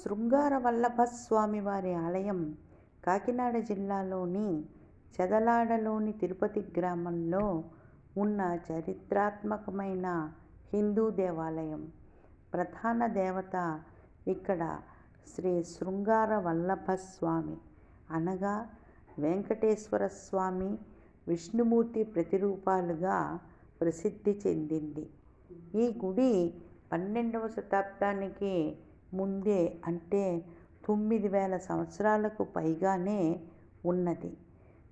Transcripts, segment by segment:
శృంగార వల్లభ స్వామివారి ఆలయం కాకినాడ జిల్లాలోని చెదలాడలోని తిరుపతి గ్రామంలో ఉన్న చరిత్రాత్మకమైన హిందూ దేవాలయం. ప్రధాన దేవత ఇక్కడ శ్రీ శృంగార వల్లభ స్వామి అనగా వెంకటేశ్వర స్వామి విష్ణుమూర్తి ప్రతిరూపాలుగా ప్రసిద్ధి చెందింది. ఈ గుడి పన్నెండవ శతాబ్దానికి ముందే అంటే తొమ్మిది వేల సంవత్సరాలకు పైగానే ఉన్నది.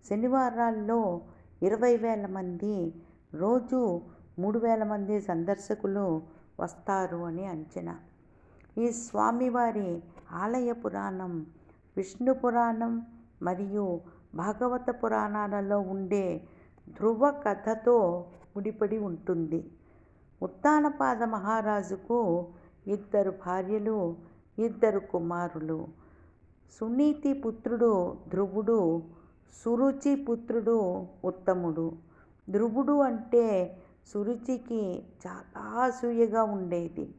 శనివారాల్లో ఇరవై వేల మంది రోజు మూడు వేల మంది సందర్శకులు వస్తారు అని అంచనా. ఈ స్వామివారి ఆలయ పురాణం విష్ణు పురాణం మరియు భాగవత పురాణాలలో ఉండే ధ్రువ కథతో ముడిపడి ఉంటుంది. ఉత్తానపాద మహారాజుకు ఇద్దరు భార్యలు ఇద్దరు కుమారులు. సునీతి పుత్రుడు ధ్రువుడు సురుచి పుత్రుడు ఉత్తముడు. ధ్రువుడు అంటే సురుచికి చాలా అసూయగా ఉండేది.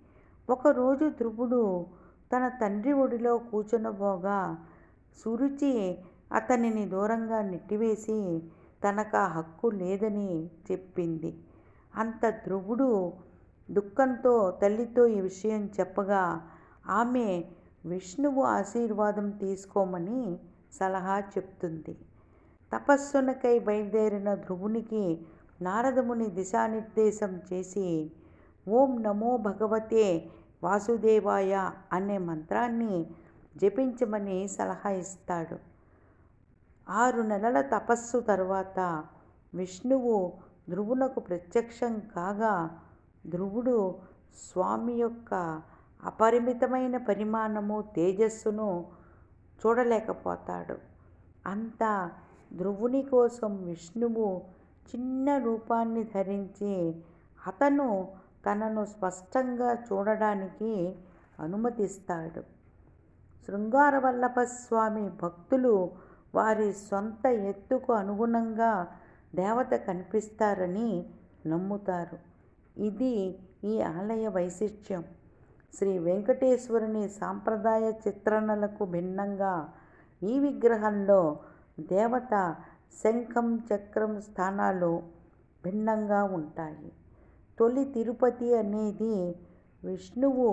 ఒకరోజు ధ్రువుడు తన తండ్రి ఒడిలో కూర్చునబోగా సురుచి అతనిని దూరంగా నెట్టివేసి తనకు ఆ హక్కు లేదని చెప్పింది. అంత ధ్రువుడు దుఃఖంతో తల్లితో ఈ విషయం చెప్పగా ఆమె విష్ణువు ఆశీర్వాదం తీసుకోమని సలహా చెప్తుంది. తపస్సునకై బయలుదేరిన ధ్రువునికి నారదముని దిశానిర్దేశం చేసి ఓం నమో భగవతే వాసుదేవాయ అనే మంత్రాన్ని జపించమని సలహా ఇస్తాడు. ఆరు నెలల తపస్సు తర్వాత విష్ణువు ధ్రువునకు ప్రత్యక్షం కాగా ధ్రువుడు స్వామి యొక్క అపరిమితమైన పరిమాణము తేజస్సును చూడలేకపోతాడు. అంతా ధ్రువుని కోసం విష్ణువు చిన్న రూపాన్ని ధరించి అతను తనను స్పష్టంగా చూడడానికి అనుమతిస్తాడు. శృంగారవల్లభ స్వామి భక్తులు వారి సొంత ఎత్తుకు అనుగుణంగా దేవత కనిపిస్తారని నమ్ముతారు. ఇది ఈ ఆలయ వైశిష్ట్యం. శ్రీ వెంకటేశ్వరుని సాంప్రదాయ చిత్రణలకు భిన్నంగా ఈ విగ్రహంలో దేవత శంఖం చక్రం స్థానాలు భిన్నంగా ఉంటాయి. తొలి తిరుపతి అనేది విష్ణువు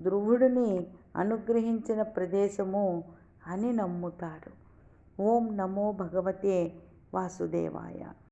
ధ్రువుడిని అనుగ్రహించిన ప్రదేశము అని నమ్ముతారు. ఓం నమో భగవతే వాసుదేవాయ.